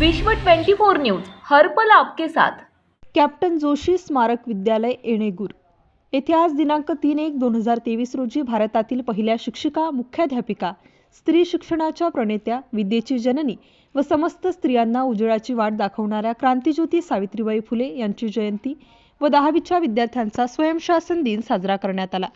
विश्व 24 न्यूज हर्पल आपके साथ. कॅप्टन जोशी स्मारक विद्यालय येणेगूर येथे आज दिनांक तीन एक दोन हजार तेवीस रोजी भारतातील पहिल्या शिक्षिका मुख्याध्यापिका स्त्री शिक्षणाच्या प्रणेत्या विद्येची जननी व समस्त स्त्रियांना उजळाची वाट दाखवणाऱ्या क्रांतिज्योती सावित्रीबाई फुले यांची जयंती व दहावीच्या विद्यार्थ्यांचा स्वयंशासन दिन साजरा करण्यात आला.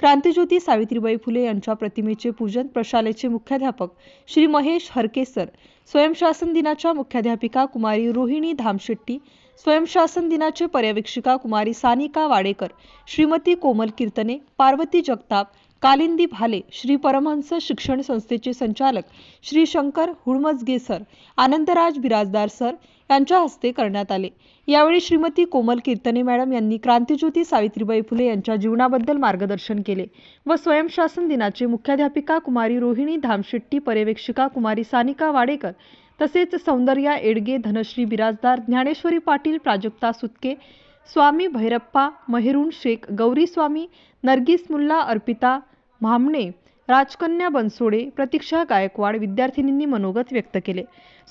क्रांतिज्योती सावित्रीबाई फुले यांच्या प्रतिमेचे पूजन प्रशालेचे मुख्याध्यापक श्री महेश हरकेसर स्वयंशासन दिनाच्या मुख्याध्यापिका कुमारी रोहिणी धामशेट्टी स्वयंशासन दिनाचे पर्यवेक्षिका कुमारी सानिका वाडेकर श्रीमती कोमल कीर्तने पार्वती जगताप कालिंदी भाले श्री परमहंस शिक्षण संस्थेचे संचालक श्री शंकर हुळमजगे सर आनंदराज बिराजदार सर यांच्या हस्ते करण्यात आले. यावेळी श्रीमती कोमल कीर्तने मॅडम यांनी क्रांतिज्योती सावित्रीबाई फुले यांच्या जीवनाबद्दल मार्गदर्शन केले व स्वयंशासन दिनाचे मुख्याध्यापिका कुमारी रोहिणी धामशेट्टी पर्यवेक्षिका कुमारी सानिका वाडेकर तसेच सौंदर्या एडगे धनश्री बिराजदार ज्ञानेश्वरी पाटील प्राजक्ता सुतके स्वामी भैरप्पा महेरून शेख गौरी स्वामी नर्गिस मुल्ला अर्पिता भामणे राजकन्या बनसोडे प्रतीक्षा गायकवाड विद्यार्थिनींनी मनोगत व्यक्त केले.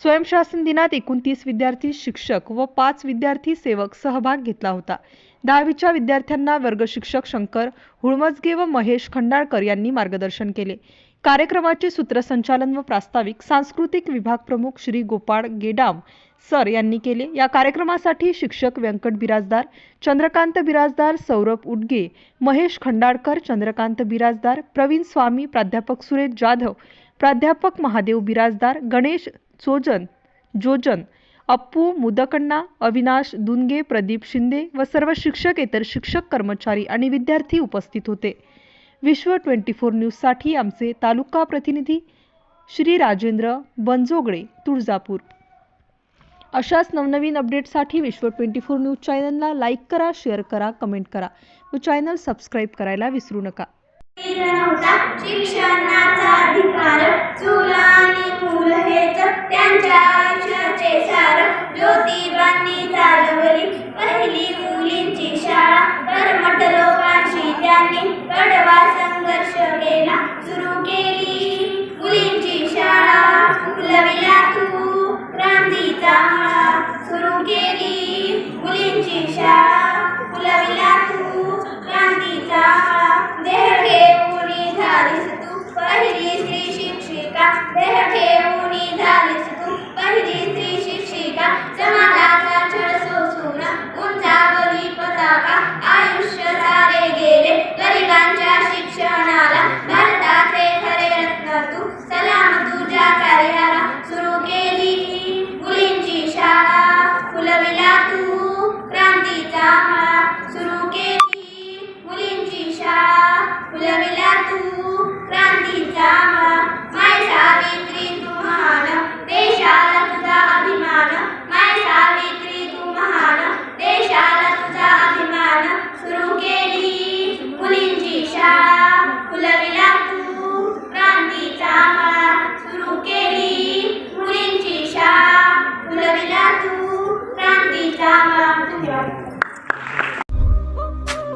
स्वयंशासन दिनात एकोणतीस विद्यार्थी शिक्षक व पाच विद्यार्थी सेवक सहभाग घेतला होता. दहावीच्या विद्यार्थ्यांना वर्ग शिक्षक शंकर हुळमजगे व महेश खंडाळकर यांनी मार्गदर्शन केले. कार्यक्रमाचे सूत्रसंचालन व प्रास्ताविक सांस्कृतिक विभाग प्रमुख श्री गोपाळ गेडाम सर यांनी केले. या कार्यक्रमासाठी शिक्षक व्यंकट बिराजदार चंद्रकांत बिराजदार सौरभ उडगे महेश खंडाळकर चंद्रकांत बिराजदार प्रवीण स्वामी प्राध्यापक सुरेश जाधव प्राध्यापक महादेव बिराजदार गणेश चोजन जोजन अप्पू मुदकण्णा अविनाश दुनगे प्रदीप शिंदे व सर्व शिक्षकेतर शिक्षक कर्मचारी आणि विद्यार्थी उपस्थित होते. विश्व ट्वेंटी फोर न्यूजसाठी आमचे तालुका प्रतिनिधी श्री राजेंद्र बनजोगडे तुळजापूर. अशाच नवनवीन अपडेटसाठी विश्व ट्वेंटी फोर न्यूज चॅनलला लाईक करा शेअर करा कमेंट करा व चॅनल सबस्क्राईब करायला विसरू नका. क्रांतीचा मळा सुरू केली. मुलींची शाळा फुलविला तू. क्रांतीचा मळा माय सावित्री तू महान. देशाला तुझा अभिमान. माय सावित्री तू महान. देशाला तुझा अभिमान. सुरू केली. मुलींची शाळा फुलविला तू. क्रांतीचा मळा सुरू केली. मुलींची शाळा फुलविला तू. क्रांतीचा